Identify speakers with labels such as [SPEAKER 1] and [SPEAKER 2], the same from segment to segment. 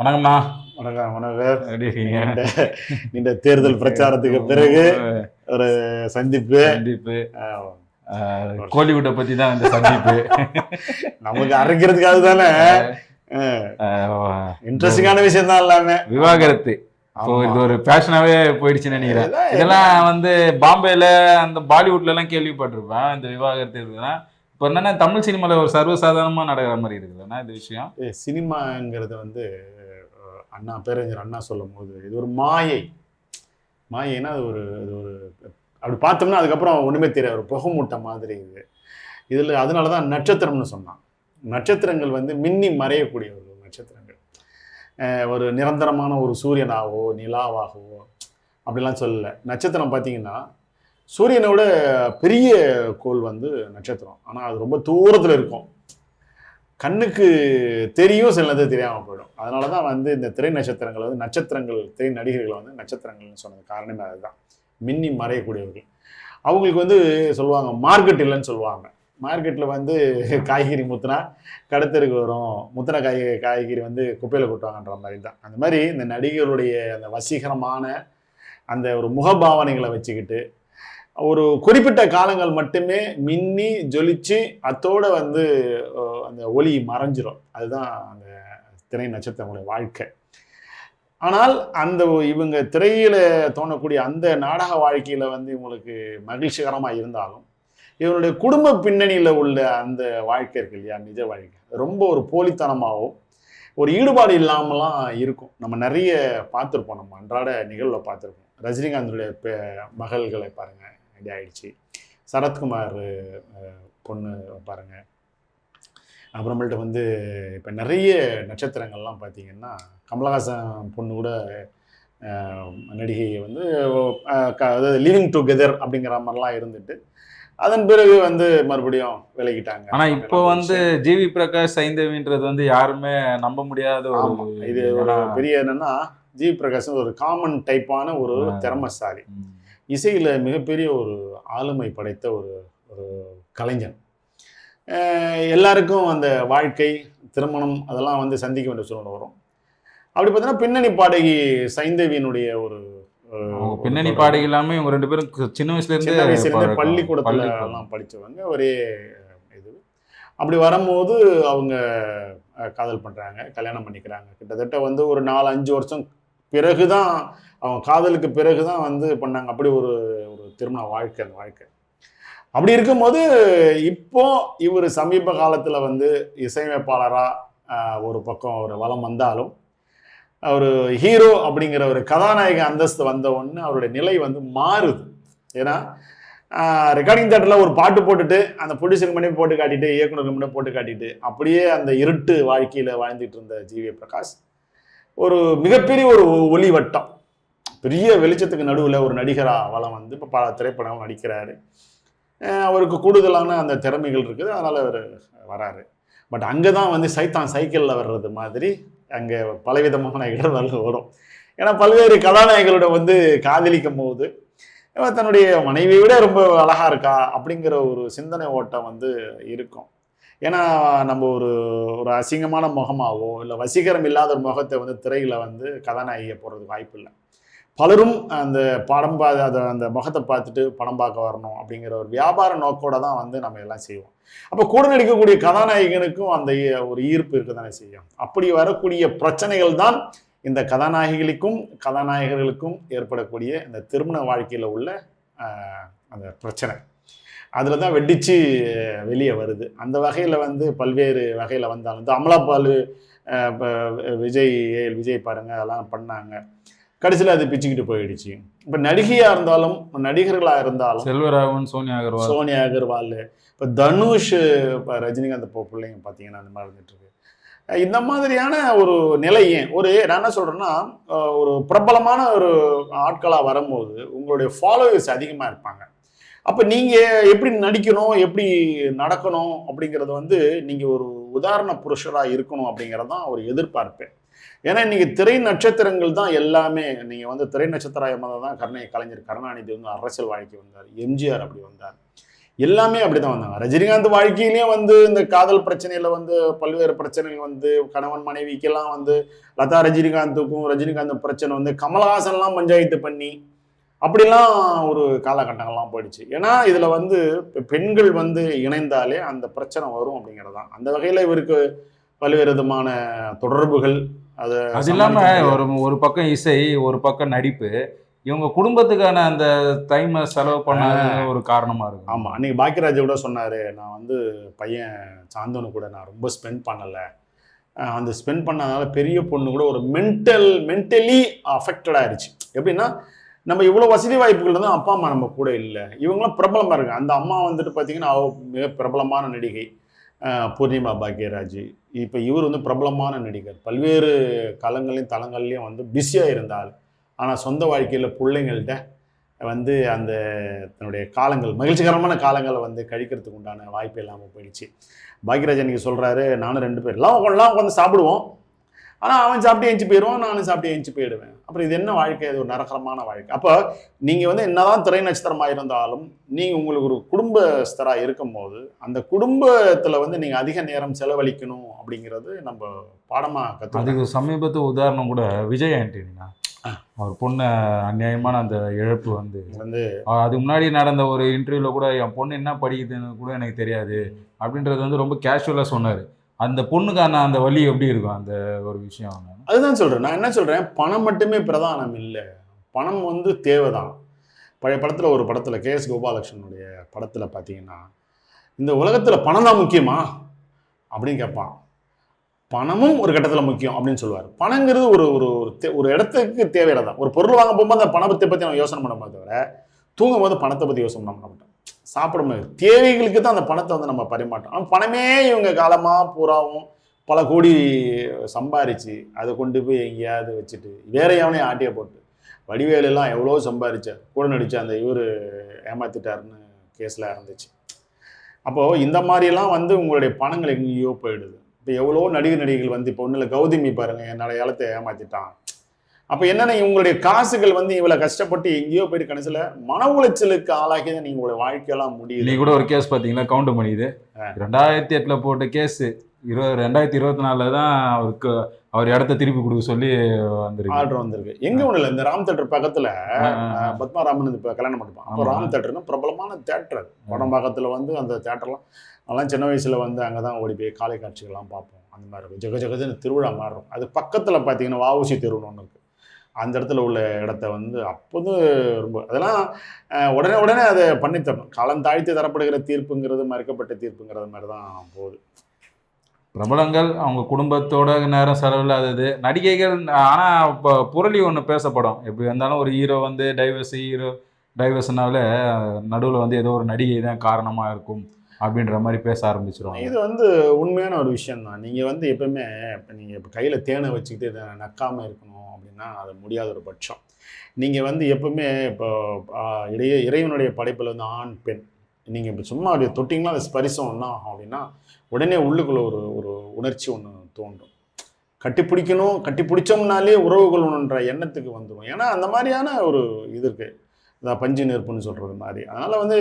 [SPEAKER 1] வணக்கம்ண்ணா
[SPEAKER 2] வணக்கம் வணக்கம்
[SPEAKER 1] எப்படி இருக்கீங்க?
[SPEAKER 2] நீண்ட நீண்ட தேர்தல் பிரச்சாரத்துக்கு பிறகு ஒரு சந்திப்பு.
[SPEAKER 1] சந்திப்பு. கோலிவுட்டை பத்தி தான் இந்த சந்திப்பு.
[SPEAKER 2] நமக்கு அரைக்கிறதுக்காக தானே? இன்ட்ரெஸ்டிங்கான விஷயம் தான் எல்லாமே
[SPEAKER 1] விவாகரத்து. இது ஒரு பேஷனாவே போயிடுச்சுன்னு நினைக்கிறேன்.
[SPEAKER 2] இதெல்லாம்
[SPEAKER 1] இதெல்லாம் வந்து பாம்பேல அந்த பாலிவுட்ல எல்லாம் கேள்விப்பட்டிருப்பேன். இந்த விவாகரத்து இருக்குன்னா இப்போ என்னன்னா தமிழ் சினிமால ஒரு சர்வசாதாரணமா நடக்கிற மாதிரி இருக்குதுண்ணா இந்த விஷயம்.
[SPEAKER 2] சினிமாங்கிறது வந்து அண்ணா பேரறிஞர் அண்ணா சொல்லும் போது இது ஒரு மாயை. மாயைன்னா அது ஒரு இது ஒரு அப்படி பார்த்தோம்னா அதுக்கப்புறம் ஒன்றுமே தெரியாது. ஒரு புகமூட்டை மாதிரி இது. இதில் அதனால தான் நட்சத்திரம்னு சொன்னான். நட்சத்திரங்கள் வந்து மின்னி மறையக்கூடிய ஒரு நட்சத்திரங்கள். ஒரு நிரந்தரமான ஒரு சூரியனாகவோ நிலாவாகவோ அப்படிலாம் சொல்லலை. நட்சத்திரம் பார்த்தீங்கன்னா சூரியனோட பெரிய கோள் வந்து நட்சத்திரம். ஆனால் அது ரொம்ப தூரத்தில் இருக்கும். கண்ணுக்கு தெரியும் சிலது தெரியாமல் போயிடும். அதனால தான் வந்து இந்த திரை நட்சத்திரங்கள் வந்து நட்சத்திரங்கள் திரை நடிகர்கள் வந்து நட்சத்திரங்கள்னு சொன்னது காரணமே அதுதான். மின்னி மறையக்கூடியவர்கள். அவங்களுக்கு வந்து சொல்லுவாங்க மார்க்கெட் இல்லைன்னு சொல்லுவாங்க. மார்க்கெட்டில் வந்து காய்கறி முத்துனா கடத்தருக்கு வரும். முத்தின காய் காய்கறி வந்து குப்பையில் கொட்டுவாங்கன்ற மாதிரி தான் அந்த மாதிரி இந்த நடிகர்களுடைய அந்த வசீகரமான அந்த ஒரு முகபாவனைகளை வச்சுக்கிட்டு ஒரு குறிப்பிட்ட காலங்கள் மட்டுமே மின்னி ஜொலிச்சு அத்தோட வந்து அந்த ஒளி மறைஞ்சிரும். அதுதான் அந்த திரை நட்சத்திரங்களுடைய வாழ்க்கை. ஆனால் அந்த இவங்க திரையில தோணக்கூடிய அந்த நாடக வாழ்க்கையில வந்து இவங்களுக்கு மகிழ்ச்சிகரமா இருந்தாலும் இவனுடைய குடும்ப பின்னணியில உள்ள அந்த வாழ்க்கை இருக்கு இல்லையா நிஜ வாழ்க்கை. ரொம்ப ஒரு போலித்தனமாகவும் ஒரு ஈடுபாடு இல்லாமலாம் இருக்கும். நம்ம நிறைய பார்த்துருப்போம். நம்ம அன்றாட நிகழ்வை பார்த்துருப்போம். ரஜினிகாந்தனுடைய பெ- மகள்களை பாருங்கள் இது ஆயிடுச்சு சரத்குமார் பொண்ணு பாருங்க. அப்புறமேட்டு வந்து இப்போ நிறைய நட்சத்திரங்கள்லாம் பார்த்தீங்கன்னா கமலஹாசன் பொண்ணு கூட நடிகை வந்து அதாவது லிவிங் டுகெதர் அப்படிங்கிற மாதிரிலாம் இருந்துட்டு அதன் பிறகு வந்து மறுபடியும் விலகிட்டாங்க.
[SPEAKER 1] ஆனா இப்போ வந்து ஜிவி பிரகாஷ் சைந்தவின்றது வந்து யாருமே நம்ப முடியாத ஒரு
[SPEAKER 2] இது ஒரு பெரிய என்னன்னா ஜி பிரகாஷ் ஒரு காமன் டைப்பான ஒரு. திறமசாலி. இசையில் மிகப்பெரிய ஒரு ஆளுமை படைத்த ஒரு ஒரு கலைஞன் எல்லாருக்கும் அந்த வாழ்க்கை திருமணம் அதெல்லாம் வந்து சந்திக்க வேண்டிய சூழ்நிலை வரும் அப்படி பார்த்தீங்கன்னா பின்னணி பாடகி சைந்தவியினுடைய ஒரு
[SPEAKER 1] பின்னணி. பாடகி இல்லாம இவங்க ரெண்டு பேரும் சின்ன வயசுல
[SPEAKER 2] சின்ன
[SPEAKER 1] இருந்தே
[SPEAKER 2] வயசுல இருந்தே
[SPEAKER 1] பழக்கம்.
[SPEAKER 2] பள்ளிக்கூடத்துல. எல்லாம் படிச்சவங்க ஒரே இது அப்படி வரும்போது அவங்க காதல் பண்றாங்க கல்யாணம் பண்ணிக்கிறாங்க கிட்டத்தட்ட வந்து ஒரு நாலு அஞ்சு வருஷம் பிறகுதான் அவங்க காதலுக்கு பிறகுதான் வந்து பண்ணாங்க. அப்படி ஒரு ஒரு திருமண வாழ்க்கை அந்த வாழ்க்கை. அப்படி இருக்கும்போது இப்போ இவர் சமீப காலத்தில் வந்து இசையமைப்பாளராக ஒரு பக்கம் ஒரு வளம் வந்தாலும் ஒரு ஹீரோ அப்படிங்கிற ஒரு கதாநாயக அந்தஸ்து வந்த உடனே அவருடைய நிலை வந்து மாறுது. ஏன்னா ரெக்கார்டிங் தேட்டரில் ஒரு பாட்டு போட்டுட்டு அந்த ப்ரொடியூசர் பண்ணி போட்டு காட்டிட்டு இயக்குனர் முன்னே போட்டு காட்டிட்டு அப்படியே அந்த இருட்டு வாழ்க்கையில் வாழ்ந்துட்டு இருந்த ஜிவி பிரகாஷ். ஒரு மிகப்பெரிய ஒரு ஒளி வட்டம் பெரிய வெளிச்சத்துக்கு நடுவில் ஒரு நடிகராக வளம் வந்து இப்போ பல திரைப்படம் நடிக்கிறாரு. அவருக்கு கூடுதலான அந்த திறமைகள் இருக்குது. அதனால் அவர் வராரு. பட் அங்கே தான் வந்து சைத்தான் சைக்கிளில் வர்றது மாதிரி அங்கே பலவிதமான இடர்கள் வரும். ஏன்னா பல்வேறு கதாநாயகளோட வந்து காதலிக்கும் போது தன்னுடைய மனைவியை விட ரொம்ப அழகாக இருக்கா அப்படிங்கிற ஒரு சிந்தனை ஓட்டம் வந்து இருக்கும். ஏன்னா நம்ம ஒரு ஒரு அசிங்கமான முகமாவோ இல்லை வசீகரம் இல்லாத ஒரு முகத்தை வந்து திரையில் வந்து கதாநாயகியை போடுறதுக்கு வாய்ப்பு இல்லை. பலரும் அந்த படம் பா அதை அந்த முகத்தை பார்த்துட்டு படம் பார்க்க வரணும் அப்படிங்கிற ஒரு வியாபார நோக்கோட தான் வந்து நம்ம எல்லாம் செய்வோம். அப்போ கூட நடிக்கக்கூடிய கதாநாயகனுக்கும் அந்த ஒரு ஈர்ப்பு இருக்க தானே செய்யும். அப்படி வரக்கூடிய பிரச்சனைகள் தான் இந்த கதாநாயகிகளுக்கும் கதாநாயகர்களுக்கும் ஏற்படக்கூடிய இந்த திருமண வாழ்க்கையில் உள்ள அந்த பிரச்சனை. அதில் தான் வெடிச்சு வெளியே வருது. அந்த வகையில் வந்து பல்வேறு வகையில் வந்தாலும் இந்த அமலாபால் விஜய் ஏஎல் விஜய் பாருங்க அதெல்லாம் பண்ணாங்க. கடைசியில் அது பிச்சுக்கிட்டு போயிடுச்சு. இப்போ நடிகையாக இருந்தாலும் நடிகர்களாக இருந்தாலும்
[SPEAKER 1] செல்வராகவன் சோனியா அகர்வால்.
[SPEAKER 2] சோனியா அகர்வால் இப்போ தனுஷ் இப்போ ரஜினிகாந்த் இப்போ பிள்ளைங்க பார்த்தீங்கன்னா அந்த மாதிரி இருந்துட்டு இருக்கு. அஹ் இந்த மாதிரியான ஒரு நிலை ஏன்? ஒரு நான் என்ன சொல்றேன்னா அஹ் ஒரு பிரபலமான ஒரு ஆட்களாக வரும்போது உங்களுடைய ஃபாலோவர்ஸ் அதிகமாக இருப்பாங்க. அப்போ நீங்கள் எப்படி நடிக்கணும் எப்படி நடக்கணும் அப்படிங்கிறது வந்து நீங்கள் ஒரு உதாரண புருஷராக இருக்கணும் அப்படிங்கிறது தான் ஒரு எதிர்பார்ப்பு. ஏன்னா இன்றைக்கி திரை நட்சத்திரங்கள் தான் எல்லாமே நீங்கள் வந்து திரை நட்சத்திர தான் கருணை கலைஞர் கருணாநிதி வந்து அரசியல் வாழ்க்கை வந்தார் எம்ஜிஆர் அப்படி வந்தார். எல்லாமே அப்படி தான் வந்தாங்க. ரஜினிகாந்த் வாழ்க்கையிலேயே வந்து இந்த காதல் பிரச்சனையில் வந்து பல்வேறு பிரச்சனைகள் வந்து கணவன் மனைவிக்கெல்லாம் வந்து லதா ரஜினிகாந்துக்கும் ரஜினிகாந்த் பிரச்சனை வந்து கமலஹாசன்லாம் பஞ்சாயத்து பண்ணி அப்படிலாம் ஒரு காலகட்டங்கள்லாம் போயிடுச்சு. ஏன்னா இதுல வந்து பெண்கள் வந்து இணைந்தாலே அந்த பிரச்சனை வரும் அப்படிங்கிறது தான் அந்த வகையில இவருக்கு பல்வேறு விதமான தொடர்புகள் அது
[SPEAKER 1] அது இல்லாம
[SPEAKER 2] சமாளிக்க முடியாது.
[SPEAKER 1] ஒரு ஒரு பக்கம் இசை ஒரு பக்கம் நடிப்பு. இவங்க குடும்பத்துக்கான அந்த டைமை செலவு பண்ணாத ஒரு காரணமா இருக்கு.
[SPEAKER 2] ஆமா. அன்னைக்கு பாக்கியராஜ் கூட சொன்னாரு நான் வந்து பையன் சாந்தனு கூட நான் ரொம்ப ஸ்பெண்ட் பண்ணல. அந்த ஸ்பெண்ட் பண்ணதுனால பெரிய பொண்ணு கூட ஒரு மென்டல் மென்டலி அஃபெக்டட் ஆயிருச்சு. எப்படின்னா நம்ம இவ்வளோ வசதி வாய்ப்புகள் இருந்தால் அப்பா அம்மா நம்ம கூட இல்லை. இவங்களாம் பிரபலமாக இருக்காங்க. அந்த அம்மா வந்துட்டு பார்த்தீங்கன்னா அவ மிக பிரபலமான நடிகை பூர்ணிமா பாக்யராஜ். இப்போ இவர் வந்து பிரபலமான நடிகர். பல்வேறு களங்களையும் தளங்கள்லையும் வந்து பிஸியாக இருந்தால் ஆனால் சொந்த வாழ்க்கையில் பிள்ளைங்கள்ட்ட வந்து அந்த தன்னுடைய காலங்கள் மகிழ்ச்சிகரமான காலங்களை வந்து கழிக்கிறதுக்கு உண்டான வாய்ப்பு இல்லாமல் போயிடுச்சு. பாக்யராஜ் நீங்கள் சொல்கிறாரு நானும் ரெண்டு பேர் எல்லாம் எல்லாம் உட்காந்து சாப்பிடுவோம். ஆனால் அவன் சாப்பிட்டு எழுந்து போயிடுவான் நானும் சாப்பிட்டு எழுந்து போயிடுவேன். அப்புறம் இது என்ன வாழ்க்கை? இது ஒரு நரகரமான வாழ்க்கை. அப்போ நீங்கள் வந்து என்னதான் திரை நட்சத்திரமாக இருந்தாலும் நீங்கள் உங்களுக்கு ஒரு குடும்பஸ்தராக இருக்கும்போது அந்த குடும்பத்தில் வந்து நீங்கள் அதிக நேரம் செலவழிக்கணும் அப்படிங்கிறது நம்ம பாடமாக கற்றுக்கணும்
[SPEAKER 1] அதுக்கு சமீபத்து உதாரணம் கூட விஜய் ஆண்டனினா அவர் பொண்ணு அநியாயமான அந்த இழப்பு வந்து
[SPEAKER 2] வந்து
[SPEAKER 1] அதுக்கு முன்னாடி நடந்த ஒரு இன்டர்வியூல கூட என் பொண்ணு என்ன படிக்குதுன்னு கூட எனக்கு தெரியாது அப்படின்றது வந்து ரொம்ப கேஷுவலா சொன்னாரு. அந்த பொண்ணுக்கான அந்த வழி எப்படி இருக்கும்? அந்த ஒரு விஷயம்
[SPEAKER 2] அதுதான் சொல்கிறேன் நான் என்ன சொல்கிறேன் பணம் மட்டுமே பிரதானம் இல்லை. பணம் வந்து தேவைதான். பழைய படத்தில் ஒரு படத்தில் கே எஸ் கோபாலகிருஷ்ணனுடைய படத்தில் பார்த்தீங்கன்னா இந்த உலகத்தில் பணம் தான் முக்கியமா? அப்படின்னு கேட்பான். பணமும் ஒரு கட்டத்தில் முக்கியம் அப்படின்னு சொல்லுவார். பணங்கிறது ஒரு ஒரு ஒரு தே- ஒரு இடத்துக்கு தேவையில்லை ஒரு பொருள் வாங்க போகும்போது அந்த பணத்தை பற்றி நம்ம யோசனை பண்ண தவிர தூங்கும் போது பணத்தை பற்றி யோசனை பண்ண மாட்டோம். சாப்பிடும்போது தேவைகளுக்கு தான் அந்த பணத்தை வந்து நம்ம பரிமாற்றோம் ஆனால் பணமே இவங்க காலமாக பூராவும் பல கோடி சம்பாரிச்சு அதை கொண்டு போய் எங்கேயாவது வச்சுட்டு வேற எவனையும் ஆட்டியை போட்டு வடிவேலெல்லாம் எவ்வளோ சம்பாரிச்சார். கூட நடிச்ச அந்த இவர் ஏமாத்திட்டாருன்னு கேஸில் இருந்துச்சு. அப்போது இந்த மாதிரிலாம் வந்து உங்களுடைய பணங்கள் எங்கேயோ போயிடுது. இப்போ எவ்வளோ நடிகர் நடிகைகள் வந்து இப்போ ஒன்றில் கௌதமி பாருங்க என்னோட ஏலத்தை ஏமாத்திட்டான். அப்போ என்னென்ன உங்களுடைய காசுகள் வந்து இவ்வளோ கஷ்டப்பட்டு எங்கேயோ போயிட்டு கடைசியில் மன உளைச்சலுக்கு ஆளாகி தான் நீங்கள் உங்களுடைய வாழ்க்கையெல்லாம்
[SPEAKER 1] நீ
[SPEAKER 2] முடியுது
[SPEAKER 1] கூட ஒரு கேஸ் பாத்தீங்களா கவுண்ட் பண்ணிது ரெண்டாயிரத்தி எட்டுல போட்ட கேஸ் இருபது ரெண்டாயிரத்தி இருபத்தி நாலுல தான் அவருக்கு அவர் இடத்த திருப்பி கொடுக்க சொல்லி வந்திருக்கு.
[SPEAKER 2] ஆர்டர் வந்திருக்கு. எங்க ஒண்ணு இல்லை இந்த ராம் தேட்டர் பக்கத்துல பத்மாராமன் இப்போ கல்யாணம் பண்ணிப்பான். அப்போ. ராம் தேட்டர்னு பிரபலமான தேட்டர் பக்கத்துல வந்து அந்த தேட்டர்லாம் அதெல்லாம் சின்ன வயசுல வந்து அங்கே தான் ஓடி போய் காலை காட்சிகள்லாம் பார்ப்போம். அந்த மாதிரி இருக்கும் ஜெக ஜெகஜன்னு திருவிழா இருக்கும் அது பக்கத்துல பார்த்தீங்கன்னா வாவுசி தெருவுன்னு ஒன்று இருக்கு. அந்த இடத்துல உள்ள இடத்த வந்து அப்போது ரொம்ப அதெல்லாம் உடனே உடனே அதை பண்ணித்தரணும். காலம் தாழ்த்தி தரப்படுகிற தீர்ப்புங்கிறது மறுக்கப்பட்ட தீர்ப்புங்கிறது மாதிரி தான் போகுது.
[SPEAKER 1] பிரபலங்கள் அவங்க குடும்பத்தோட நேரம் செலவில்லாதது நடிகைகள் ஆனால் இப்போ புரளி ஒன்று பேசப்படும். எப்படி இருந்தாலும் ஒரு ஹீரோ வந்து டைவர்ஸ் ஹீரோ டைவர்ஸ்னால நடுவில் வந்து ஏதோ ஒரு நடிகை தான் காரணமாக இருக்கும். அப்படின்ற மாதிரி பேச ஆரம்பிச்சிருவாங்க.
[SPEAKER 2] இது வந்து உண்மையான ஒரு விஷயம் தான் நீங்கள் வந்து எப்பவுமே இப்போ நீங்கள் இப்போ கையில் தேனை வச்சுக்கிட்டு இதை நக்காமல் இருக்கணும் அப்படின்னா அது முடியாத ஒரு பட்சம். நீங்கள் வந்து எப்பவுமே இப்போ இடையே இறைவனுடைய படைப்பில் வந்து ஆண் பெண். நீங்கள் இப்போ சும்மா அப்படி தொட்டிங்கன்னா அது ஸ்பரிசம் என்ன ஆகும் அப்படின்னா உடனே உள்ளுக்குள்ள ஒரு ஒரு உணர்ச்சி ஒன்று தோன்றும். கட்டி பிடிக்கணும் கட்டி பிடிச்சோம்னாலே உறவுகள் கொள்ளணுன்ற எண்ணத்துக்கு வந்துடும் ஏன்னா அந்த மாதிரியான ஒரு இது இருக்குது இந்த பஞ்சு நெருப்புன்னு சொல்கிறது மாதிரி. அதனால் வந்து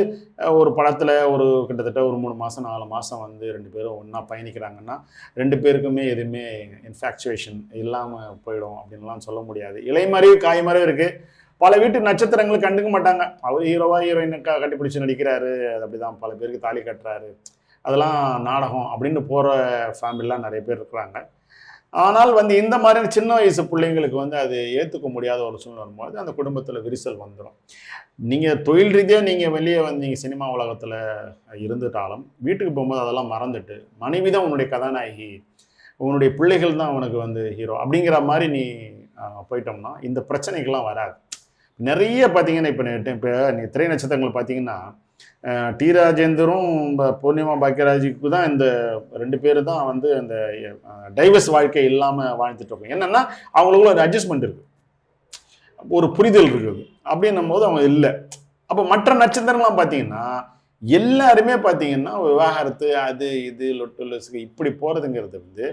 [SPEAKER 2] ஒரு படத்தில் ஒரு கிட்டத்தட்ட ஒரு மூணு மாதம் நாலு மாதம் வந்து ரெண்டு பேரும் ஒன்றா பயணிக்கிறாங்கன்னா ரெண்டு பேருக்குமே எதுவுமே இன்ஃபேக்சுவேஷன் இல்லாமல் போயிடும் அப்படின்லாம் சொல்ல முடியாது. இலை மாதிரியும் காய்மறைவு இருக்குது பல வீட்டு நட்சத்திரங்கள் கண்டுக்க மாட்டாங்க. அவர் ஹீரோவா ஹீரோயினுக்கா கட்டிப்பிடிச்சு நடிக்கிறாரு. அது அப்படிதான். பல பேருக்கு தாலி கட்டுறாரு. அதெல்லாம் நாடகம் அப்படின்னு போகிற ஃபேமிலிலாம் நிறைய பேர் இருக்கிறாங்க. ஆனால் வந்து இந்த மாதிரியான சின்ன வயசு பிள்ளைங்களுக்கு வந்து அது ஏற்றுக்க முடியாத ஒரு சூழ்நிலை வரும்போது அந்த குடும்பத்தில் விரிசல் வந்துடும் நீங்கள் தொழில் ரீதியாக நீங்கள் வெளியே வந்து நீங்கள் சினிமா உலகத்தில் இருந்துட்டாலும் வீட்டுக்கு போகும்போது அதெல்லாம் மறந்துட்டு மனைவி தான் உன்னுடைய கதாநாயகி உன்னுடைய பிள்ளைகள் தான் உனக்கு வந்து ஹீரோ அப்படிங்கிற மாதிரி நீ போயிட்டோம்னா இந்த பிரச்சனைகள்லாம் வராது. நிறைய பார்த்தீங்கன்னா இப்போ இப்போ நீ திரை நட்சத்திரங்கள் பார்த்தீங்கன்னா டி ராஜேந்தரும் ப- பூர்ணிமா பாக்கியராஜுக்கு தான் இந்த ரெண்டு பேர் தான் வந்து அந்த டைவர்ஸ் வாழ்க்கை இல்லாமல் வாழ்ந்துட்டு இருக்கோம். என்னென்னா அவங்களுக்குள்ள ஒரு அட்ஜஸ்ட்மெண்ட் இருக்குது ஒரு புரிதல் இருக்குது. அப்படின்னும் போது அவங்க இல்லை. அப்போ மற்ற நட்சத்திரங்கள்லாம் பார்த்தீங்கன்னா எல்லாருமே பார்த்தீங்கன்னா விவாகரத்து அது இது லொட்டு லொசுக்கு இப்படி போகிறதுங்கிறது வந்து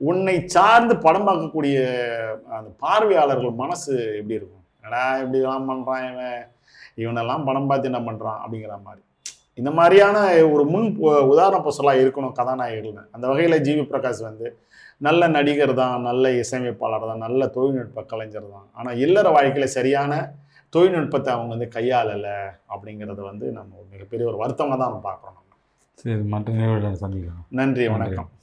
[SPEAKER 2] உன்னை சார்ந்து படம் பார்க்கக்கூடிய அந்த பார்வையாளர்கள் மனசு எப்படி இருக்கும்? என்னடா இப்படிலாம் பண்ணுறான் இவன்? இவனெல்லாம் படம் பார்த்து என்ன பண்ணுறான் அப்படிங்கிற மாதிரி. இந்த மாதிரியான ஒரு முன் உதாரண பொசலாக இருக்கணும் கதாநாயகர்கள்னு அந்த வகையில் ஜிவி பிரகாஷ் வந்து நல்ல நடிகர் தான் நல்ல இசையமைப்பாளர் தான் நல்ல தொழில்நுட்ப கலைஞர் தான். ஆனால் இல்லற வாழ்க்கையில் சரியான தொழில்நுட்பத்தை அவங்க வந்து கையாளலை அப்படிங்கிறது வந்து நம்ம மிகப்பெரிய ஒரு வருத்தமாக தான் நம்ம பார்க்குறோம்.
[SPEAKER 1] சரி மற்ற நிகழ்வுகளை சந்திக்கலாம்.
[SPEAKER 2] நன்றி
[SPEAKER 1] நன்றி.
[SPEAKER 2] வணக்கம்.